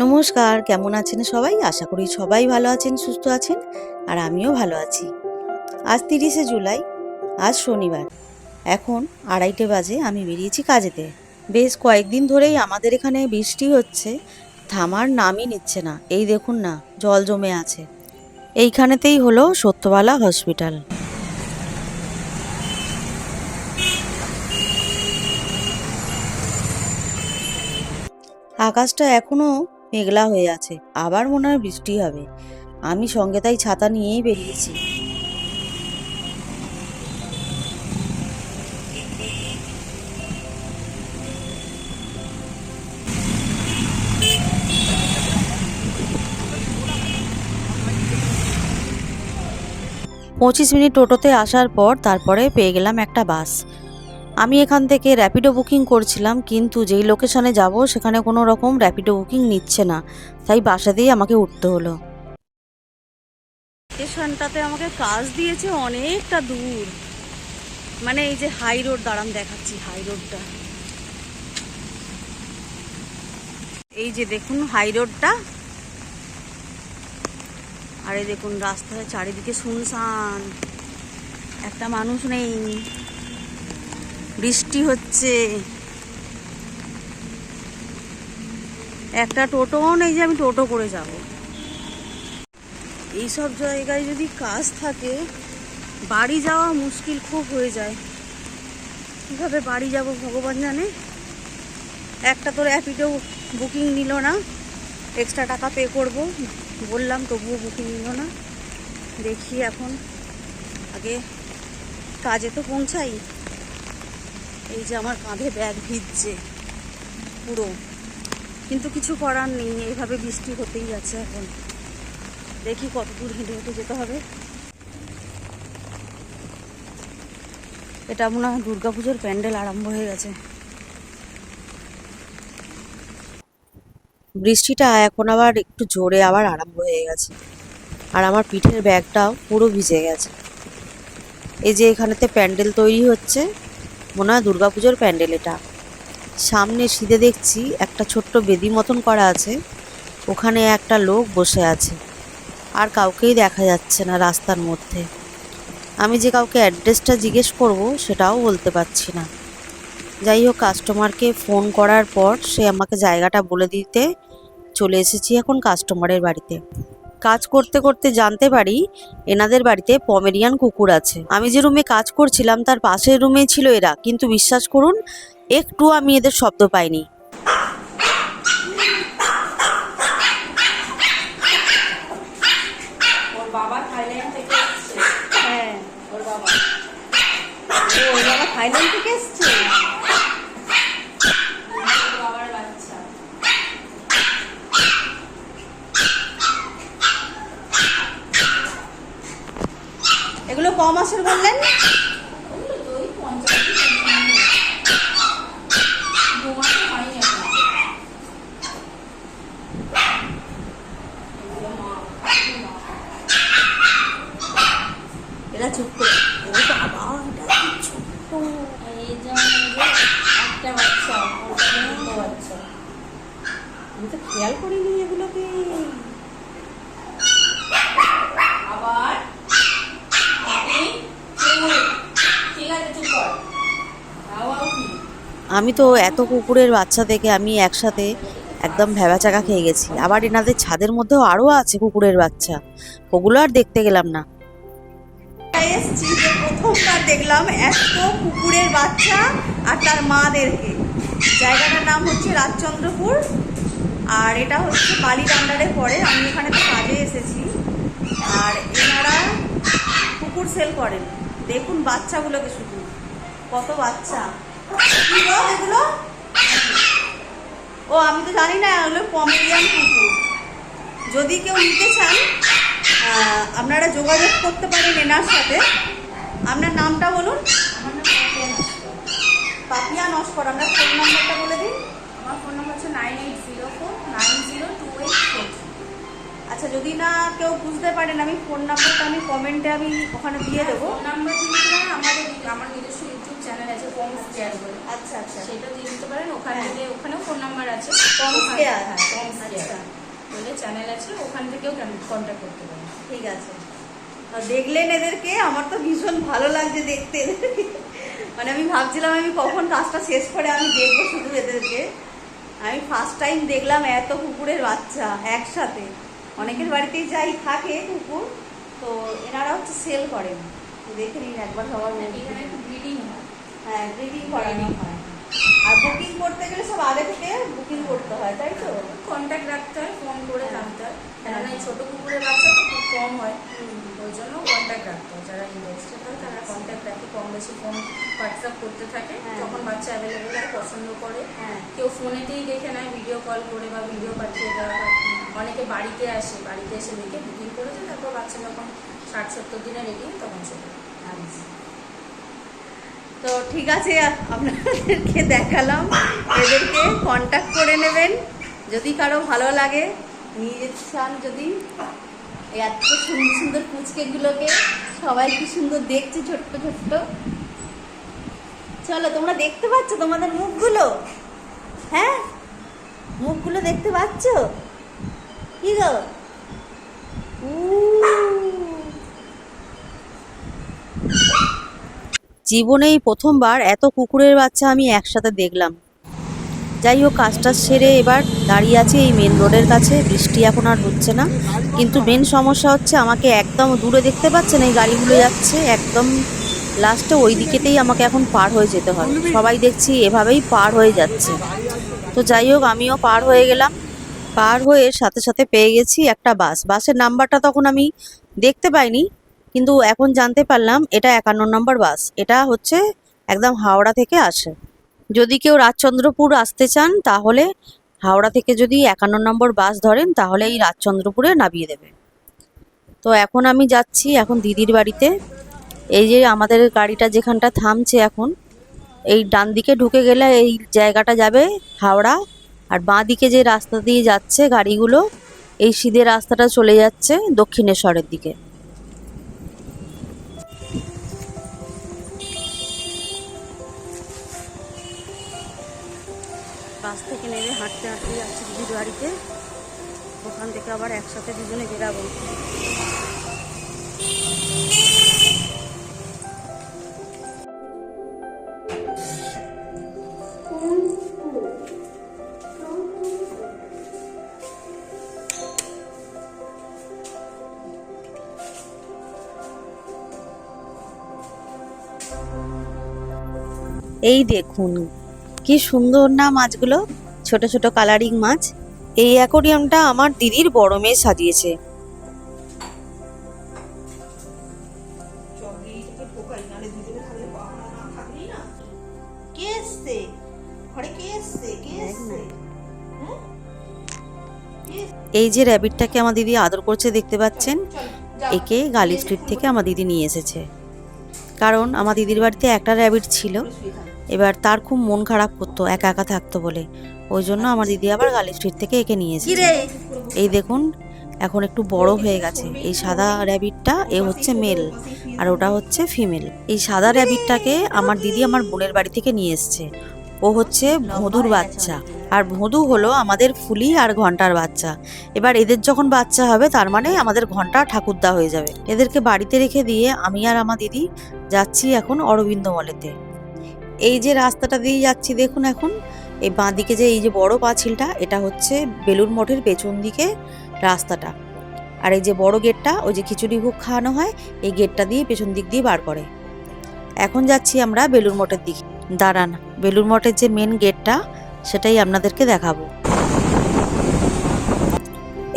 নমস্কার, কেমন আছেন সবাই? আশা করি সবাই ভালো আছেন, সুস্থ আছেন, আর আমিও ভালো আছি। আজ তিরিশে জুলাই, আজ শনিবার। এখন আড়াইটে বাজে, আমি বেরিয়েছি কাজেতে। বেশ কয়েকদিন ধরেই আমাদের এখানে বৃষ্টি হচ্ছে, থামার নামই নিচ্ছে না। এই দেখুন না, জল জমে আছে। এইখানেতেই হলো সত্যবালা হসপিটাল। আকাশটা এখনও মেঘলা হয়ে আছে। আবার মনে হয় বৃষ্টি হবে। আমি সঙ্গে তাই ছাতা নিয়েই বেরিয়েছি। পঁচিশ মিনিট টোটোতে আসার পর তারপরে পেয়ে গেলাম একটা বাস। আমি এখান থেকে র্যাপিডো বুকিং করছিলাম, কিন্তু যেই লোকেশনে যাব সেখানে কোনো রকম র্যাপিডো বুকিং নিচ্ছে না। তাই বাসাতেই আমাকে উঠতে হলো। স্টেশনটাতে আমাকে কাজ দিয়েছে অনেকটা দূর। মানে এই যে হাই রোড, দাঁড়ান দেখাচ্ছি হাই রোডটা। এই যে দেখুন হাই রোডটা। আর দেখুন রাস্তায় চারিদিকে শুনশান। একটা মানুষ নেই। বৃষ্টি হচ্ছে। একটা টোটোও নেই যে আমি টোটো করে যাব। এইসব জায়গায় যদি কাজ থাকে, বাড়ি যাওয়া মুশকিল খুব হয়ে যায়। কীভাবে বাড়ি যাব ভগবান জানে? একটা তো র্যাপিডো বুকিং নিল না। এক্সট্রা টাকা পে করব। বললাম তবুও বুকিং নিল না। দেখি এখন। আগে কাজে তো পৌঁছাই। এই যে আমার কাঁধে ব্যাগ ভিজছে, পুরো। কিন্তু কিছু করার নেই, এইভাবে বৃষ্টি হতেই যাচ্ছে এখন। দেখি কত দূর হেঁটে হেঁটে যেতে হবে। এটা মনে হয় দুর্গাপুজোর প্যান্ডেল আরম্ভ হয়ে গেছে। বৃষ্টিটা এখন আবার একটু জোরে আবার আরম্ভ হয়ে গেছে। আর আমার পিঠের ব্যাগটাও পুরো ভিজে গেছে। এই যে এখানেতে প্যান্ডেল তৈরি হচ্ছে। মনে হয় দুর্গাপুজোর প্যান্ডেল এটা। সামনে সিধে দেখছি একটা ছোট্ট বেদি মতন করা আছে। ওখানে একটা লোক বসে আছে। আর কাউকেই দেখা যাচ্ছে না রাস্তার মধ্যে। আমি যে কাউকে অ্যাড্রেসটা জিজ্ঞেস করব সেটাও বলতে পারছি না। যাই হোক কাস্টমারকে ফোন করার পর সে আমাকে জায়গাটা বলে দিতে চলে এসেছি এখন কাস্টমারের বাড়িতে। কাজ করতে করতে জানতে পারি এনাদের বাড়িতে পমেরিয়ান কুকুর আছে। আমি যে রুমে কাজ করছিলাম, তার পাশের রুমে ছিল এরা। কিন্তু বিশ্বাস করুন একটু আমি এদের শব্দ পাইনি ওর বাবা থাইল্যান্ড থেকে এসছে হ্যাঁ ওর বাবা ও ওর বাবা থাইল্যান্ড থেকে এসছে ওর বাবার বাচ্চা এগুলো ক মাসের বললেন ওগুলো তো ওই পঞ্চাশ দু মাসে হয়নি এখন এগুলো মা এগুলো মা। এরা চুপ করে ও বাবা এটা ছোট্ট। এই যেমন একটা বাচ্চা বাচ্চা আমি তো খেয়াল করিনি এগুলোকে আবার আপনি চুপ। ঠিক আছে চুপ কর আও আও কি আমি তো এত কুকুরের বাচ্চা থেকে আমি একসাথে একদম ভেবাচাকা খেয়ে গেছি। আবার এনাদের ছাদের মধ্যেও আরও আছে কুকুরের বাচ্চা। ওগুলো আর দেখতে গেলাম না। এসছি যে প্রথমবার দেখলাম এত কুকুরের বাচ্চা আর তার মাদেরকে। জায়গাটার নাম হচ্ছে রাজচন্দ্রপুর আর এটা হচ্ছে বালির আন্ডারে পড়ে আমি এখানে তো কাজে এসেছি। আর এনারা কুকুর সেল করেন। দেখুন বাচ্চাগুলোকে শুধু। কত বাচ্চা। এগুলো? ও আমি তো জানি না এগুলো পমেরিয়ান কুকুর। যদি কেউ নিতে চান আপনারা যোগাযোগ করতে পারেন এনার সাথে। আপনার নামটা বলুন। পাপিয়া নস্কর। আপনার ফোন নাম্বারটা বলে দিন। আমার ফোন নাম্বার হচ্ছে nine eight zero four nine zero two eight four আচ্ছা যদি না কেউ বুঝতে পারেন আমি ফোন নাম্বারটা আমি কমেন্টে আমি ওখানে দিয়ে দেবো। ফোন নাম্বার দিয়ে দিতে পারেন আমাদের আমার নিজস্ব ইউটিউব চ্যানেল আছে পমস কেয়ার বলে আচ্ছা। নাম্বার আছে ওখানে- থেকেও কন্ট্যাক্ট করতে পারেন ঠিক আছে। দেখলেন এদেরকে? আমার তো ভীষণ ভালো লাগছে দেখতে। এদেরকে মানে আমি ভাবছিলাম আমি কখন কাজটা শেষ করে আমি দেখব শুধু এদেরকে। আমি ফার্স্ট টাইম দেখলাম এত কুকুরের বাচ্চা একসাথে। অনেকের বাড়িতেই যাই থাকে কুকুর। তো এনারা হচ্ছে সেল করেন। দেখে নিন একবার সবার এখানে একটু ব্রিডিং হ্যাঁ। ব্রিডিং করানো হয়। আর বুকিং করতে গেলে সব আগে থেকে বুকিং করতে হয় তাই তো? কন্ট্যাক্ট রাখতে হয় ফোন করে জানতে হয়। কেননা এই ছোটো কুকুরের বাচ্চা তো খুব কম হয়। ওই জন্য কন্ট্যাক্ট রাখতে হয়। যারা ইন্টারেস্টেড হয় তারা কন্ট্যাক্ট রাখে। কম বেশি ফোন হোয়াটসঅ্যাপ করতে থাকে। হ্যাঁ। যখন বাচ্চা অ্যাভেলেবেল হয় পছন্দ করে। হ্যাঁ। কেউ ফোনেতেই দেখে নেয় ভিডিও কল করে বা ভিডিও পাঠিয়ে দেওয়া হয় অনেকে বাড়িতে আসে বাড়িতে এসে দেখে বুকিং করেছে। তারপর বাচ্চা যখন ষাট সত্তর দিনে রেডি তখন চলে আচ্ছা। তো ঠিক আছে, আপনাদেরকে দেখালাম। এদেরকে কন্ট্যাক্ট করে নেবেন। যদি কারও ভালো লাগে, নিয়ে চান যদি। এত সুন্দর সুন্দর পুচকেগুলোকে সবাই কি সুন্দর দেখছে ছোট্ট ছোট্ট? চলো, তোমরা দেখতে পাচ্ছ তোমাদের মুখগুলো? হ্যাঁ? মুখগুলো দেখতে পাচ্ছ? কি গো? উহ। জীবনে এই প্রথমবার এত কুকুরের বাচ্চা আমি একসাথে দেখলাম। যাই হোক, কাজটা সেরে এবার দাঁড়িয়ে আছি এই মেন রোডের কাছে। বৃষ্টি এখন আর হচ্ছে না। কিন্তু মেন সমস্যা হচ্ছে আমাকে একদম দূরে দেখতে পাচ্ছেন, এই গাড়িগুলো যাচ্ছে। একদম লাস্টে ওই দিকেতেই আমাকে এখন পার হয়ে যেতে হয়। সবাই দেখছি এভাবেই পার হয়ে যাচ্ছে। তো যাই হোক, আমিও পার হয়ে গেলাম। পার হয়ে সাথে সাথে পেয়ে গেছি একটা বাস বাসের নাম্বারটা তখন আমি দেখতে পাইনি। কিন্তু এখন জানতে পারলাম এটা একান্ন নম্বর বাস। এটা হচ্ছে একদম হাওড়া থেকে আসে। যদি কেউ রাজচন্দ্রপুর আসতে চান, তাহলে হাওড়া থেকে যদি একান্ন নম্বর বাস ধরেন তাহলে এই রাজচন্দ্রপুরে নামিয়ে দেবে। তো এখন আমি যাচ্ছি এখন দিদির বাড়িতে। এই যে আমাদের গাড়িটা যেখানটা থামছে এখন, এই ডান দিকে ঢুকে গেলে এই জায়গাটা যাবে হাওড়া। আর বাঁ দিকে যে রাস্তা দিয়ে যাচ্ছে গাড়িগুলো, এই সিধে রাস্তাটা চলে যাচ্ছে দক্ষিণেশ্বরের দিকে। বাস থেকে নেমে হাঁটতে হাঁটতে যাচ্ছি দিদির বাড়িতে। ওখান থেকে আবার একসাথে দুজনে বেরাবো। এই দেখুন কি সুন্দর না মাছগুলো? ছোট ছোট কালারিং মাছ। এই অ্যাকোরিয়ামটা আমার দিদির বড় মেয়ে সাজিয়েছে? এই যে র্যাবিটটাকে আমার দিদি আদর করছে দেখতে পাচ্ছেন? একে গালি স্ট্রিট থেকে আমার দিদি নিয়ে এসেছে। কারণ আমার দিদির বাড়িতে একটা র্যাবিট ছিল। এবার তার খুব মন খারাপ করতো একা একা থাকতো বলে। ওই জন্য আমার দিদি আবার গালি স্ট্রিট থেকে একে নিয়ে এসেছে। এই দেখুন এখন একটু বড় হয়ে গেছে। এই সাদা র্যাবিটটা এ হচ্ছে মেল আর ওটা হচ্ছে ফিমেল। এই সাদা র্যাবিটটাকে আমার দিদি আমার বোনের বাড়ি থেকে নিয়ে এসছে। ও হচ্ছে ভোঁদুর বাচ্চা। আর ভোঁদু হলো আমাদের ফুলি আর ঘণ্টার বাচ্চা। এবার এদের যখন বাচ্চা হবে তার মানে আমাদের ঘণ্টা ঠাকুরদা হয়ে যাবে। এদেরকে বাড়িতে রেখে দিয়ে আমি আর আমার দিদি যাচ্ছি এখন অরবিন্দ মলেতে। এই যে রাস্তাটা দিয়ে যাচ্ছি, দেখুন এখন। এই বাঁদিকে যে, এই যে বড় পাঁচিলটা, এটা হচ্ছে বেলুর মঠের পেছন দিকে রাস্তাটা। আর এই যে বড় গেটটা, ওই যে খিচুড়ি ভোগ খাওয়ানো হয়, এই গেটটা দিয়ে পেছন দিক দিয়ে বার করে। এখন যাচ্ছি আমরা বেলুর মঠের দিকে। দাঁড়ান বেলুর মঠের যে মেন গেটটা, সেটাই আপনাদেরকে দেখাবো।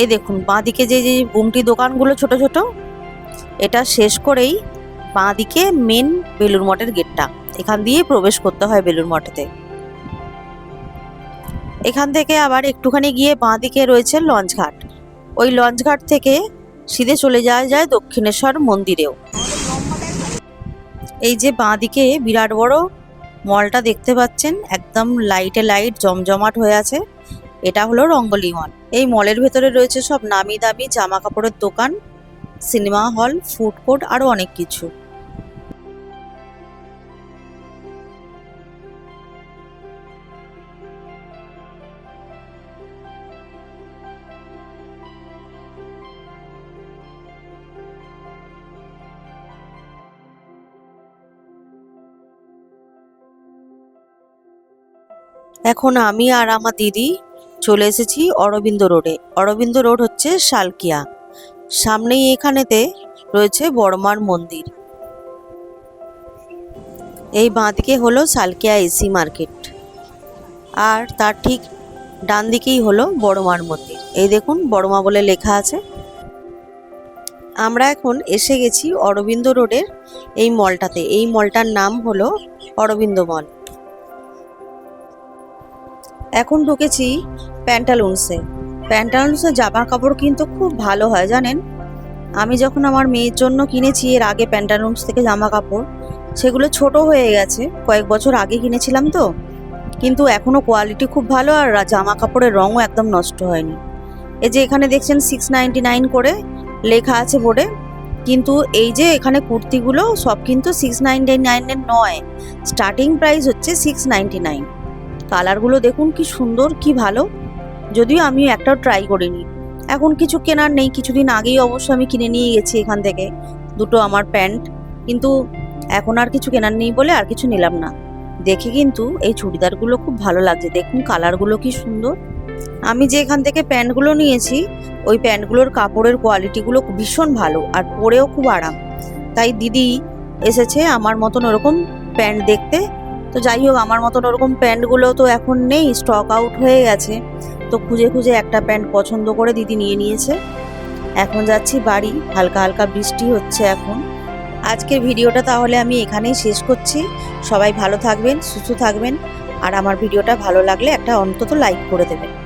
এই দেখুন, বাঁদিকে যে যে গুমটি দোকানগুলো ছোট ছোট, এটা শেষ করেই বাঁদিকে মেন বেলুর মঠের গেটটা। এখান দিয়ে প্রবেশ করতে হয় বেলুর মঠেতে। এখান থেকে আবার একটুখানি গিয়ে বাঁদিকে রয়েছে লঞ্চঘাট ওই লঞ্চঘাট থেকে সিধে চলে যাওয়া যায় দক্ষিণেশ্বর মন্দিরেও। এই যে বাঁদিকে বিরাট বড় মলটা দেখতে পাচ্ছেন, একদম লাইটে লাইট জমজমাট হয়ে আছে, এটা হলো রঙ্গলি মল এই মলের ভেতরে রয়েছে সব নামি দামি জামা কাপড়ের দোকান, সিনেমা হল, ফুড কোর্ট আরও অনেক কিছু। এখন আমি আর আমার দিদি চলে এসেছি অরবিন্দ রোডে। অরবিন্দ রোড হচ্ছে শালকিয়া। সামনেই এখানেতে রয়েছে বড়মার মন্দির। এই বাঁদিকে হলো শালকিয়া এসি মার্কেট। আর তার ঠিক ডান দিকেই হলো বড়মার মন্দির। এই দেখুন, বড়মা বলে লেখা আছে। আমরা এখন এসে গেছি অরবিন্দ রোডের এই মলটাতে। এই মলটার নাম হলো অরবিন্দ মল। এখন ঢুকেছি প্যান্টালুন্সে। প্যান্টালুন্সে জামা কাপড় কিন্তু খুব ভালো হয়, জানেন? আমি যখন আমার মেয়ের জন্য কিনেছি এর আগে প্যান্টালুন্স থেকে জামা কাপড়, সেগুলো ছোট হয়ে গেছে, কয়েক বছর আগে কিনেছিলাম তো। কিন্তু এখনও কোয়ালিটি খুব ভালো আর জামা কাপড়ের রঙও একদম নষ্ট হয়নি। এই যে এখানে দেখছেন সিক্স নাইনটি নাইন করে লেখা আছে বোর্ডে, কিন্তু এই যে এখানে কুর্তিগুলো সব কিন্তু সিক্স নাইনটি নাইনের নয়। স্টার্টিং প্রাইস হচ্ছে সিক্স নাইনটি নাইন কালারগুলো দেখুন কি সুন্দর, কি ভালো। যদিও আমি একটাও ট্রাই করিনি। এখন কিছু কেনার নেই, কিছুদিন আগেই অবশ্য আমি কিনে নিয়ে গেছি এখান থেকে দুটো আমার প্যান্ট। কিন্তু এখন আর কিছু কেনার নেই বলে আর কিছু নিলাম না। দেখে কিন্তু এই চুড়িদারগুলো খুব ভালো লাগছে। দেখুন কালারগুলো কি সুন্দর। আমি যে এখান থেকে প্যান্টগুলো নিয়েছি, ওই প্যান্টগুলোর কাপড়ের কোয়ালিটিগুলো ভীষণ ভালো আর পরেও খুব আরাম। তাই দিদি এসেছে আমার মতন ওরকম প্যান্ট দেখতে। তো যাই হোক, আমার মতন ওরকম প্যান্টগুলো তো এখন নেই স্টক আউট হয়ে গেছে। তো খুঁজে খুঁজে একটা প্যান্ট পছন্দ করে দিদি নিয়ে নিয়েছে। এখন যাচ্ছি বাড়ি, হালকা হালকা বৃষ্টি হচ্ছে এখন। আজকের ভিডিওটা তাহলে আমি এখানেই শেষ করছি। সবাই ভালো থাকবেন, সুস্থ থাকবেন। আর আমার ভিডিওটা ভালো লাগলে একটা অন্তত লাইক করে দেবেন।